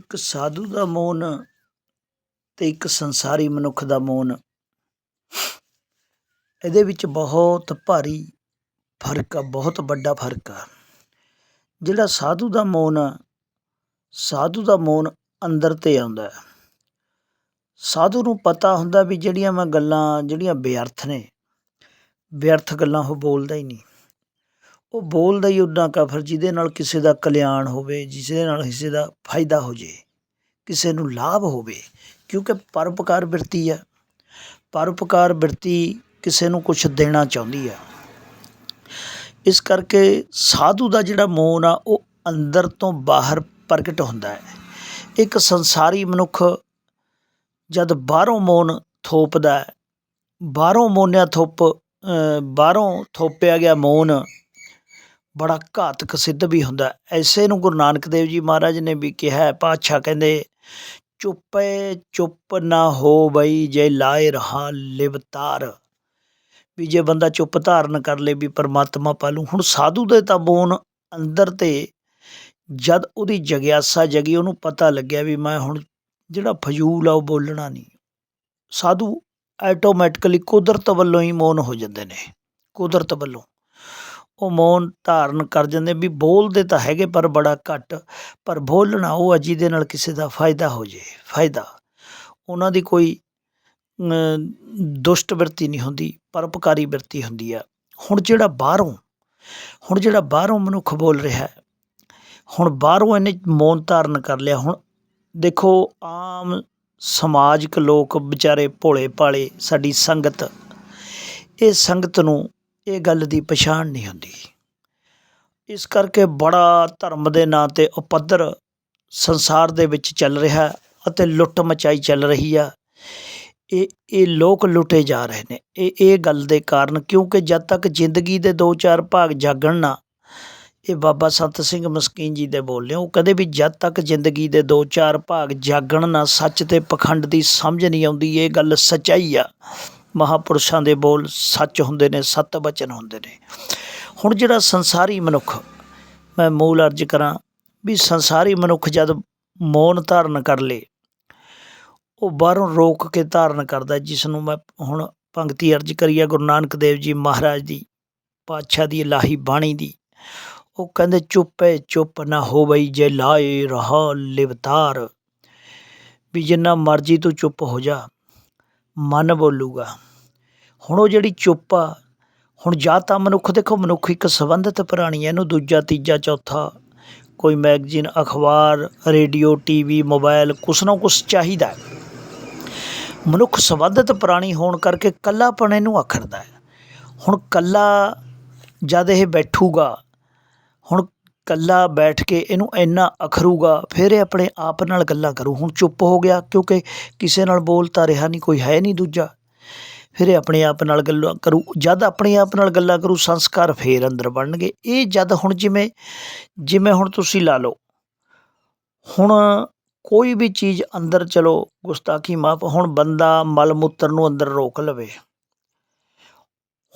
ਇੱਕ ਸਾਧੂ ਦਾ ਮੌਨ ਅਤੇ ਇੱਕ ਸੰਸਾਰੀ ਮਨੁੱਖ ਦਾ ਮੌਨ। ਇਹਦੇ ਵਿੱਚ ਬਹੁਤ ਭਾਰੀ ਫ਼ਰਕ ਆ, ਬਹੁਤ ਵੱਡਾ ਫ਼ਰਕ ਆ। ਜਿਹੜਾ ਸਾਧੂ ਦਾ ਮੌਨ ਆ ਸਾਧੂ ਦਾ ਮੌਨ ਅੰਦਰ ਤੇ ਆਉਂਦਾ ਹੈ। ਸਾਧੂ ਨੂੰ ਪਤਾ ਹੁੰਦਾ ਵੀ ਜਿਹੜੀਆਂ ਮੈਂ ਗੱਲਾਂ, ਜਿਹੜੀਆਂ ਬੇਅਰਥ ਨੇ ਬੇਅਰਥ ਗੱਲਾਂ ਉਹ ਬੋਲਦਾ ਹੀ ਨਹੀਂ। ਉਹ ਬੋਲਦਾ ਹੀ ਉੱਦਾਂ ਕਫਰ ਜਿਹਦੇ ਨਾਲ ਕਿਸੇ ਦਾ ਕਲਿਆਣ ਹੋਵੇ, ਜਿਹਦੇ ਨਾਲ ਕਿਸੇ ਦਾ ਫਾਇਦਾ ਹੋ ਜੇ, ਕਿਸੇ ਨੂੰ ਲਾਭ ਹੋਵੇ, ਕਿਉਂਕਿ ਪਰਉਪਕਾਰ ਬਿਰਤੀ ਆ। ਪਰਉਪਕਾਰ ਬਿਰਤੀ ਕਿਸੇ ਨੂੰ ਕੁਛ ਦੇਣਾ ਚਾਹੁੰਦੀ ਆ। ਇਸ ਕਰਕੇ ਸਾਧੂ ਦਾ ਜਿਹੜਾ ਮੋਨ ਆ, ਉਹ ਅੰਦਰ ਤੋਂ ਬਾਹਰ ਪ੍ਰਗਟ ਹੁੰਦਾ ਹੈ। ਇੱਕ ਸੰਸਾਰੀ ਮਨੁੱਖ ਜਦ ਬਾਹਰੋਂ ਮੋਨ ਥੋਪਦਾ ਬਾਹਰੋਂ ਮੌਨਿਆ ਥੋਪ ਬਾਹਰੋਂ ਥੋਪਿਆ ਗਿਆ ਮੋਨ ਬੜਾ ਘਾਤਕ ਸਿੱਧ ਵੀ ਹੁੰਦਾ। ਐਸੇ ਨੂੰ ਗੁਰੂ ਨਾਨਕ ਦੇਵ ਜੀ ਮਹਾਰਾਜ ਨੇ ਵੀ ਕਿਹਾ, ਪਾਤਸ਼ਾਹ ਕਹਿੰਦੇ, ਚੁੱਪੇ ਚੁੱਪ ਨਾ ਹੋ ਬਈ, ਜੇ ਲਾਏ ਰਹਾ ਲਿਵਤਾਰ ਵੀ ਜੇ ਬੰਦਾ ਚੁੱਪ ਧਾਰਨ ਕਰ ਲੇ ਵੀ ਪਰਮਾਤਮਾ ਪਾਲੂ, ਹੁਣ ਸਾਧੂ ਦੇ ਤਾਂ ਬੋਨ ਅੰਦਰ ਤੇ ਜਦ ਉਹਦੀ ਜਗਿਆਸਾ ਜਗੀ, ਉਹਨੂੰ ਪਤਾ ਲੱਗਿਆ ਵੀ ਮੈਂ ਹੁਣ ਜਿਹੜਾ ਫਜ਼ੂਲ ਆ ਉਹ ਬੋਲਣਾ ਨਹੀਂ। ਸਾਧੂ ਆਟੋਮੈਟਿਕਲੀ ਕੁਦਰਤ ਵੱਲੋਂ ਹੀ ਮੌਨ ਹੋ ਜਾਂਦੇ ਨੇ, ਕੁਦਰਤ ਵੱਲੋਂ। ਉਹ ਮੌਨ ਧਾਰਨ ਕਰ ਜਾਂਦੇ ਵੀ ਬੋਲਦੇ ਤਾਂ ਹੈਗੇ ਪਰ ਬੜਾ ਘੱਟ, ਪਰ ਬੋਲਣਾ ਉਹ ਅਜੀ ਦੇ ਨਾਲ ਕਿਸੇ ਦਾ ਫਾਇਦਾ ਹੋ ਜੇ, ਫਾਇਦਾ। ਉਹਨਾਂ ਦੀ ਕੋਈ ਦੁਸ਼ਟ ਬਿਰਤੀ ਨਹੀਂ ਹੁੰਦੀ ਪਰਪਕਾਰੀ ਬਿਰਤੀ ਹੁੰਦੀ ਆ। ਹੁਣ ਜਿਹੜਾ ਬਾਹਰੋਂ, ਹੁਣ ਜਿਹੜਾ ਬਾਹਰੋਂ ਮਨੁੱਖ ਬੋਲ ਰਿਹਾ ਹੈ, ਹੁਣ ਬਾਹਰੋਂ ਇਹਨੇ ਮੌਨ ਧਾਰਨ ਕਰ ਲਿਆ, ਹੁਣ ਦੇਖੋ ਆਮ ਸਮਾਜਿਕ ਲੋਕ ਵਿਚਾਰੇ ਭੋਲੇ ਭਾਲੇ, ਸਾਡੀ ਸੰਗਤ, ਇਹ ਸੰਗਤ ਨੂੰ ਇਹ ਗੱਲ ਦੀ ਪਛਾਣ ਨਹੀਂ ਹੁੰਦੀ। ਇਸ ਕਰਕੇ ਬੜਾ ਧਰਮ ਦੇ ਨਾਂ ਤੇ ਉਪੱਦਰ ਸੰਸਾਰ ਦੇ ਵਿੱਚ ਚੱਲ ਰਿਹਾ ਅਤੇ ਲੁੱਟ ਮਚਾਈ ਚੱਲ ਰਹੀ ਆ। ਇਹ ਇਹ ਲੋਕ ਲੁੱਟੇ ਜਾ ਰਹੇ ਨੇ। ਇਹ ਇਹ ਗੱਲ ਦੇ ਕਾਰਨ ਕਿਉਂਕਿ ਜਦ ਤੱਕ ਜ਼ਿੰਦਗੀ ਦੇ ਦੋ ਚਾਰ ਭਾਗ ਜਾਗਣ ਨਾ, ਇਹ ਬਾਬਾ ਸੰਤ ਸਿੰਘ ਮਸਕੀਨ ਜੀ ਦੇ ਬੋਲੇ ਉਹ ਕਦੇ ਵੀ ਜਦ ਤੱਕ ਜ਼ਿੰਦਗੀ ਦੇ ਦੋ ਚਾਰ ਭਾਗ ਜਾਗਣ ਨਾ, ਸੱਚ ਤੇ ਪਖੰਡ ਦੀ ਸਮਝ ਨਹੀਂ ਆਉਂਦੀ, ਇਹ ਗੱਲ ਸਚਾਈ ਆ। ਮਹਾਪੁਰਸ਼ਾਂ ਦੇ ਬੋਲ ਸੱਚ ਹੁੰਦੇ ਨੇ, ਸਤ ਬਚਨ ਹੁੰਦੇ ਨੇ। ਹੁਣ ਜਿਹੜਾ ਸੰਸਾਰੀ ਮਨੁੱਖ, ਮੈਂ ਮੂਲ ਅਰਜ ਕਰਾਂ ਵੀ ਸੰਸਾਰੀ ਮਨੁੱਖ ਜਦ ਮੌਨ ਧਾਰਨ ਕਰ ਲੇ, ਉਹ ਬਾਹਰੋਂ ਰੋਕ ਕੇ ਧਾਰਨ ਕਰਦਾ ਜਿਸ ਨੂੰ ਮੈਂ ਹੁਣ ਪੰਕਤੀ ਅਰਜ ਕਰੀ ਆ ਗੁਰੂ ਨਾਨਕ ਦੇਵ ਜੀ ਮਹਾਰਾਜ ਦੀ, ਪਾਤਸ਼ਾਹ ਦੀ ਇਲਾਹੀ ਬਾਣੀ ਦੀ। ਉਹ ਕਹਿੰਦੇ, ਚੁੱਪੇ ਚੁੱਪ ਨਾ ਹੋਵਈ ਜੇ ਲਾਏ ਰਹਾ ਲਿਵਤਾਰ, ਵੀ ਜਿੰਨਾ ਮਰਜ਼ੀ ਤੂੰ ਚੁੱਪ ਹੋ ਜਾ ਮਨ ਬੋਲੂਗਾ। ਹੁਣ ਉਹ ਜਿਹੜੀ ਚੁੱਪ ਆ, ਹੁਣ ਜਾਂ ਤਾਂ ਮਨੁੱਖ, ਦੇਖੋ ਮਨੁੱਖ ਇੱਕ ਸੰਬੰਧਿਤ ਪ੍ਰਾਣੀ ਹੈ ਇਹਨੂੰ ਦੂਜਾ, ਤੀਜਾ, ਚੌਥਾ, ਕੋਈ ਮੈਗਜ਼ੀਨ, ਅਖਬਾਰ, ਰੇਡੀਓ ਟੀ ਵੀ ਮੋਬਾਈਲ ਕੁਛ ਨਾ ਕੁਛ ਚਾਹੀਦਾ। ਮਨੁੱਖ ਸੰਬੰਧਿਤ ਪ੍ਰਾਣੀ ਹੋਣ ਕਰਕੇ ਕੱਲਾਪਣ ਇਹਨੂੰ ਆਖਰਦਾ ਹੁਣ ਕੱਲਾ ਜਦ ਇਹ ਬੈਠੂਗਾ, ਹੁਣ ਇਕੱਲਾ ਬੈਠ ਕੇ ਇਹਨੂੰ ਇੰਨਾ ਅਖਰੂਗਾ, ਫਿਰ ਇਹ ਆਪਣੇ ਆਪ ਨਾਲ ਗੱਲਾਂ ਕਰੂ। ਹੁਣ ਚੁੱਪ ਹੋ ਗਿਆ, ਕਿਉਂਕਿ ਕਿਸੇ ਨਾਲ ਬੋਲ ਤਾਂ ਰਿਹਾ ਨਹੀਂ, ਕੋਈ ਹੈ ਨਹੀਂ ਦੂਜਾ। ਫਿਰ ਇਹ ਆਪਣੇ ਆਪ ਨਾਲ ਗੱਲਾਂ ਕਰੂ। ਜਦ ਆਪਣੇ ਆਪ ਨਾਲ ਗੱਲਾਂ ਕਰੂ, ਸੰਸਕਾਰ ਫੇਰ ਅੰਦਰ ਬਣਨਗੇ। ਇਹ ਜਦ ਹੁਣ ਜਿਵੇਂ ਜਿਵੇਂ ਹੁਣ ਤੁਸੀਂ ਲਾ ਲਓ। ਹੁਣ ਕੋਈ ਵੀ ਚੀਜ਼ ਅੰਦਰ ਚਲੋ, ਗੁਸਤਾਖੀ ਮਾਫ, ਹੁਣ ਬੰਦਾ ਮਲ ਮੂਤਰ ਨੂੰ ਅੰਦਰ ਰੋਕ ਲਵੇ।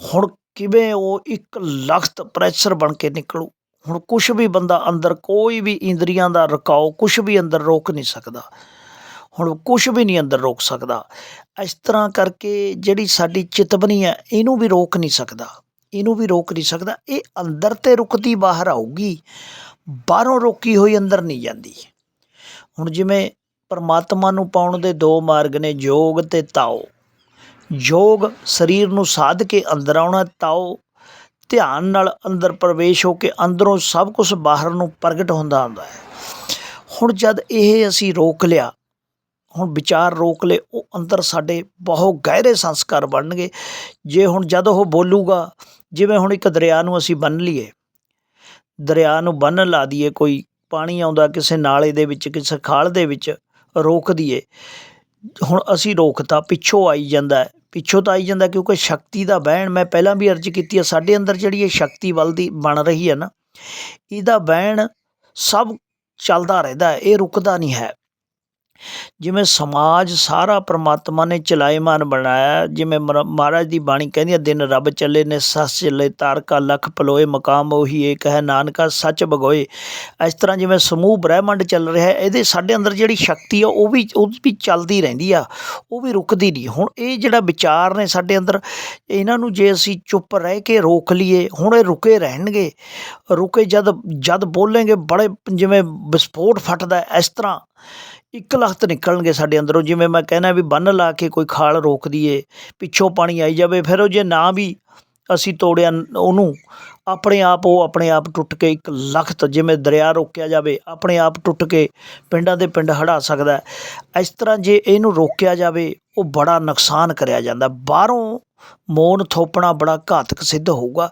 ਹੁਣ ਕਿਵੇਂ ਉਹ ਇੱਕ ਲਖਤ ਪ੍ਰੈਸ਼ਰ ਬਣ ਕੇ ਨਿਕਲੂ? ਹੁਣ ਕੁਝ ਵੀ ਬੰਦਾ ਅੰਦਰ ਕੋਈ ਵੀ ਇੰਦਰੀਆਂ ਦਾ ਰਕਾਓ ਕੁਝ ਵੀ ਅੰਦਰ ਰੋਕ ਨਹੀਂ ਸਕਦਾ। ਹੁਣ ਕੁਝ ਵੀ ਨਹੀਂ ਅੰਦਰ ਰੋਕ ਸਕਦਾ। ਇਸ ਤਰ੍ਹਾਂ ਕਰਕੇ ਜਿਹੜੀ ਸਾਡੀ ਚਿਤਵਨੀ ਹੈ, ਇਹਨੂੰ ਵੀ ਰੋਕ ਨਹੀਂ ਸਕਦਾ। ਇਹਨੂੰ ਵੀ ਰੋਕ ਨਹੀਂ ਸਕਦਾ। ਇਹ ਅੰਦਰ ਤੇ ਰੁਕਦੀ, ਬਾਹਰ ਆਊਗੀ। ਬਾਹਰੋਂ ਰੋਕੀ ਹੋਈ ਅੰਦਰ ਨਹੀਂ ਜਾਂਦੀ। ਹੁਣ ਜਿਵੇਂ ਪਰਮਾਤਮਾ ਨੂੰ ਪਾਉਣ ਦੇ ਦੋ ਮਾਰਗ ਨੇ ਯੋਗ ਤੇ ਤਾਓ। ਯੋਗ ਸਰੀਰ ਨੂੰ ਸਾਧ ਕੇ ਅੰਦਰ ਆਉਣਾ, ਤਾਓ ਧਿਆਨ ਨਾਲ ਅੰਦਰ ਪ੍ਰਵੇਸ਼ ਹੋ ਕੇ ਅੰਦਰੋਂ ਸਭ ਕੁਝ ਬਾਹਰ ਨੂੰ ਪ੍ਰਗਟ ਹੁੰਦਾ ਆਉਂਦਾ ਹੈ। ਹੁਣ ਜਦ ਇਹ ਅਸੀਂ ਰੋਕ ਲਿਆ, ਹੁਣ ਵਿਚਾਰ ਰੋਕ ਲਏ, ਉਹ ਅੰਦਰ ਸਾਡੇ ਬਹੁਤ ਗਹਿਰੇ ਸੰਸਕਾਰ ਬਣਨਗੇ। ਜੇ ਹੁਣ ਜਦ ਉਹ ਬੋਲੂਗਾ, ਜਿਵੇਂ ਹੁਣ ਇੱਕ ਦਰਿਆ ਨੂੰ ਅਸੀਂ ਬੰਨ ਲਈਏ, ਦਰਿਆ ਨੂੰ ਬੰਨ ਲਾ ਦਈਏ, ਕੋਈ ਪਾਣੀ ਆਉਂਦਾ ਕਿਸੇ ਨਾਲੇ ਦੇ ਵਿੱਚ, ਕਿਸੇ ਖਾਲ ਦੇ ਵਿੱਚ, ਰੋਕ ਦਈਏ, ਹੁਣ ਅਸੀਂ ਰੋਕਤਾ, ਪਿੱਛੋਂ ਆਈ ਜਾਂਦਾ ਪਿੱਛੋਂ ਤਾਂ ਆਈ ਜਾਂਦਾ ਕਿਉਂਕਿ ਸ਼ਕਤੀ ਦਾ ਬਹਿਣ, ਮੈਂ ਪਹਿਲਾਂ ਵੀ ਅਰਜ਼ ਕੀਤੀ ਹੈ ਸਾਡੇ ਅੰਦਰ ਜਿਹੜੀ ਇਹ ਸ਼ਕਤੀ ਵੱਲ ਦੀ ਬਣ ਰਹੀ ਹੈ ਨਾ, ਇਹਦਾ ਵਹਿਣ ਸਭ ਚੱਲਦਾ ਰਹਿੰਦਾ ਇਹ ਰੁਕਦਾ ਨਹੀਂ ਹੈ। ਜਿਵੇਂ ਸਮਾਜ ਸਾਰਾ ਪ੍ਰਮਾਤਮਾ ਨੇ ਚਲਾਇਮਾਨ ਬਣਾਇਆ, ਜਿਵੇਂ ਮਰ- ਮਹਾਰਾਜ ਦੀ ਬਾਣੀ ਕਹਿੰਦੀ ਹੈ ਦਿਨ ਰੱਬ ਚੱਲੇ ਨੇ, ਸੱਸ ਚੱਲੇ, ਤਾਰਕਾ ਲੱਖ ਪਲੋਏ ਮਕਾਮ ਉਹੀ ਏਕ ਹੈ ਨਾਨਕਾ, ਸੱਚ ਬਗੋਏ ਇਸ ਤਰ੍ਹਾਂ ਜਿਵੇਂ ਸਮੂਹ ਬ੍ਰਹਿਮੰਡ ਚੱਲ ਰਿਹਾ, ਇਹਦੇ ਸਾਡੇ ਅੰਦਰ ਜਿਹੜੀ ਸ਼ਕਤੀ ਆ, ਉਹ ਵੀ ਉਹ ਵੀ ਚੱਲਦੀ ਰਹਿੰਦੀ ਆ, ਉਹ ਵੀ ਰੁਕਦੀ ਨਹੀਂ। ਹੁਣ ਇਹ ਜਿਹੜਾ ਵਿਚਾਰ ਨੇ ਸਾਡੇ ਅੰਦਰ, ਇਹਨਾਂ ਨੂੰ ਜੇ ਅਸੀਂ ਚੁੱਪ ਰਹਿ ਕੇ ਰੋਕ ਲਈਏ, ਹੁਣ ਇਹ ਰੁਕੇ ਰਹਿਣਗੇ। ਰੁਕੇ ਜਦ ਜਦ ਬੋਲੇਂਗੇ ਬੜੇ ਜਿਵੇਂ ਵਿਸਫੋਟ ਫਟਦਾ ਇਸ ਤਰ੍ਹਾਂ। ਇੱਕ ਲਖਤ ਨਿਕਲਣਗੇ ਸਾਡੇ ਅੰਦਰੋਂ, ਜਿਵੇਂ ਮੈਂ ਕਹਿੰਦਾ ਵੀ ਬੰਨ ਲਾ ਕੇ ਕੋਈ ਖਾਲ ਰੋਕ ਦਈਏ, ਪਿੱਛੋਂ ਪਾਣੀ ਆਈ ਜਾਵੇ, ਫਿਰ ਉਹ ਜੇ ਨਾ ਵੀ ਅਸੀਂ ਤੋੜਿਆ ਉਹਨੂੰ, ਆਪਣੇ ਆਪ ਉਹ ਆਪਣੇ ਆਪ ਟੁੱਟ ਕੇ ਇੱਕ ਲਖਤ ਜਿਵੇਂ ਦਰਿਆ ਰੋਕਿਆ ਜਾਵੇ, ਆਪਣੇ ਆਪ ਟੁੱਟ ਕੇ ਪਿੰਡਾਂ ਦੇ ਪਿੰਡ ਹੜਾ ਸਕਦਾ ਇਸ ਤਰ੍ਹਾਂ ਜੇ ਇਹਨੂੰ ਰੋਕਿਆ ਜਾਵੇ, ਉਹ ਬੜਾ ਨੁਕਸਾਨ ਕਰਿਆ ਜਾਂਦਾ। ਬਾਹਰੋਂ ਮੋਨ ਥੋਪਣਾ ਬੜਾ ਘਾਤਕ ਸਿੱਧ ਹੋਊਗਾ।